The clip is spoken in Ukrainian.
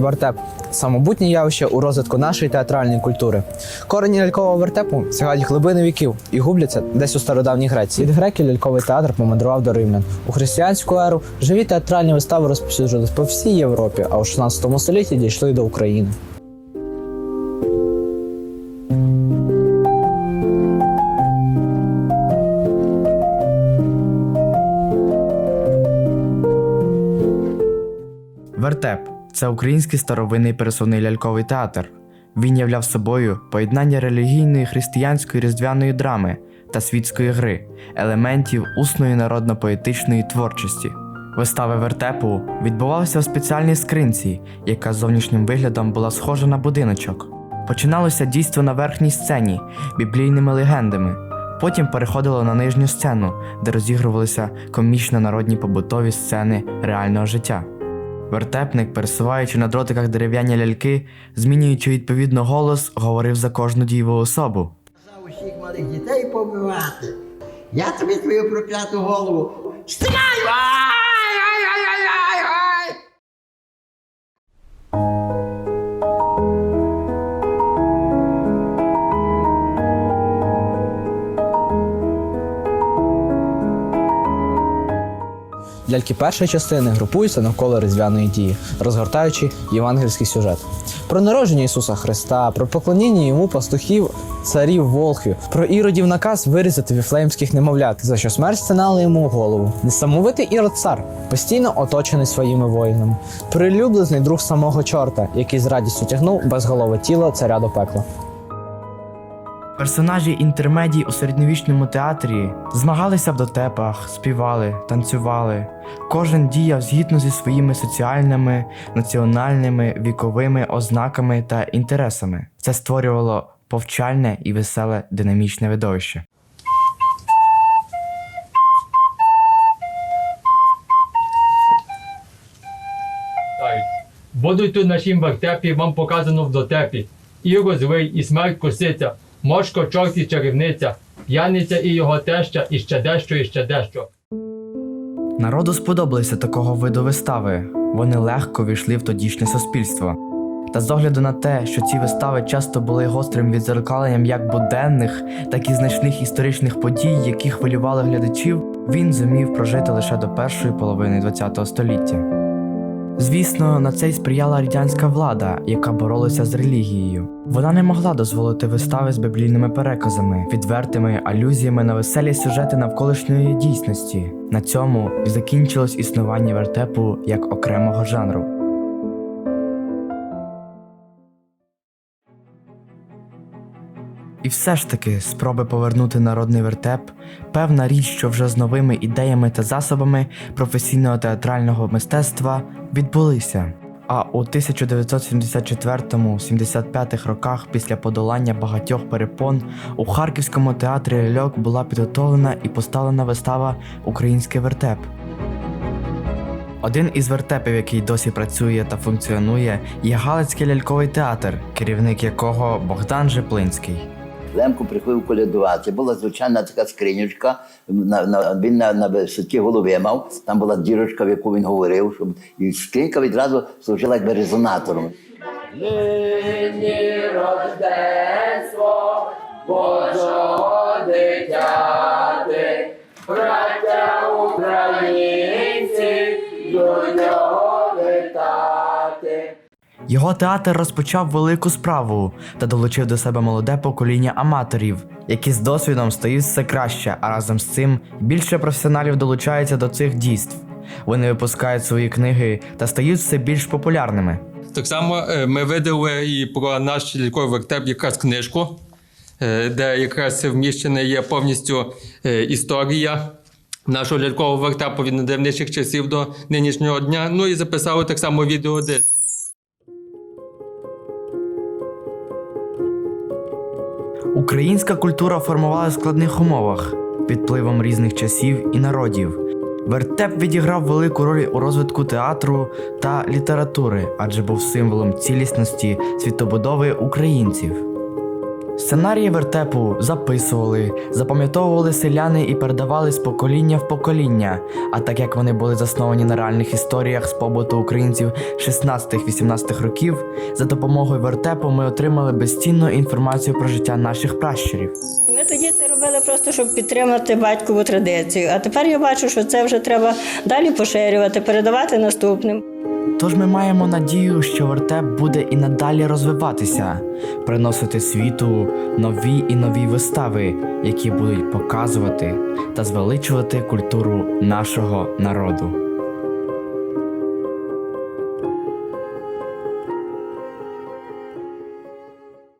вертеп самобутнє явище у розвитку нашої театральної культури. Корені лялькового вертепу сягають глибини віків і губляться десь у стародавній Греції. Від греків ляльковий театр помандрував до римлян. У християнську еру живі театральні вистави розповсюджились по всій Європі, а у 16 столітті дійшли до України. Вертеп це український старовинний пересувний ляльковий театр. Він являв собою поєднання релігійної християнської різдвяної драми та світської гри, елементів усної народно-поетичної творчості. Вистави вертепу відбувалися в спеціальній скринці, яка зовнішнім виглядом була схожа на будиночок. Починалося дійство на верхній сцені біблійними легендами. Потім переходило на нижню сцену, де розігрувалися комічно народні побутові сцени реального життя. Вертепник, пересуваючи на дротиках дерев'яні ляльки, змінюючи відповідно голос, говорив за кожну дієву особу. За усіх малих дітей побивати. Я тобі твою прокляту голову. Стріляю! Ляльки першої частини групуються навколо різдвяної дії, розгортаючи євангельський сюжет. Про народження Ісуса Христа, про поклоніння йому пастухів, царів, волхвів, про іродів наказ вирізати віфлеємських немовлят, за що смерть стинала йому голову. Несамовитий ірод цар, постійно оточений своїми воїнами, прилюблений друг самого чорта, який з радістю тягнув безголове тіло царя до пекла. Персонажі інтермедій у середньовічному театрі змагалися в дотепах, співали, танцювали. Кожен діяв згідно зі своїми соціальними, національними, віковими ознаками та інтересами. Це створювало повчальне і веселе динамічне видовище. Будуть тут нашім вертепі, вам показано в дотепі. І розвий, і смерть косиця, мошко, чорт і чарівниця, п'яниця і його теща, і ще дещо, і ще дещо. Народу сподобалися такого виду вистави. Вони легко війшли в тодішнє суспільство. Та з огляду на те, що ці вистави часто були гострим відзеркаленням як буденних, так і значних історичних подій, які хвилювали глядачів, він зумів прожити лише до першої половини ХХ століття. Звісно, на це й сприяла радянська влада, яка боролася з релігією. Вона не могла дозволити вистави з біблійними переказами, відвертими алюзіями на веселі сюжети навколишньої дійсності. На цьому закінчилось існування вертепу як окремого жанру. І все ж таки спроби повернути народний вертеп певна річ, що вже з новими ідеями та засобами професійного театрального мистецтва відбулися. А у 1974-75 роках після подолання багатьох перепон у Харківському театрі ляльок була підготовлена і поставлена вистава Український вертеп. Один із вертепів, який досі працює та функціонує, є Галицький ляльковий театр, керівник якого Богдан Жеплинський. Лемко приходив колядувати. Була звичайна така скринючка, на, на, він на, на висоті голови мав, там була дірочка, в яку він говорив, щоб, і скринька відразу служила якби резонатором. Його театр розпочав велику справу та долучив до себе молоде покоління аматорів, які з досвідом стають все краще, а разом з цим більше професіоналів долучаються до цих дійств. Вони випускають свої книги та стають все більш популярними. Так само е, ми видали і про наш ляльковий вертеп якраз книжку, е, де якраз вміщена є повністю е, історія нашого лялькового вертепу від надавніших часів до нинішнього дня. Ну і записали так само відеодиск. Українська культура формувалася в складних умовах під впливом різних часів і народів. Вертеп відіграв велику роль у розвитку театру та літератури, адже був символом цілісності світобудови українців. Сценарії вертепу записували, запам'ятовували селяни і передавали з покоління в покоління. А так як вони були засновані на реальних історіях з побуту українців 16-18 років, за допомогою вертепу ми отримали безцінну інформацію про життя наших пращурів. Ми тоді це робили просто, щоб підтримати батькову традицію. А тепер я бачу, що це вже треба далі поширювати, передавати наступним. Тож ми маємо надію, що вертеп буде і надалі розвиватися, приносити світу нові і нові вистави, які будуть показувати та звеличувати культуру нашого народу.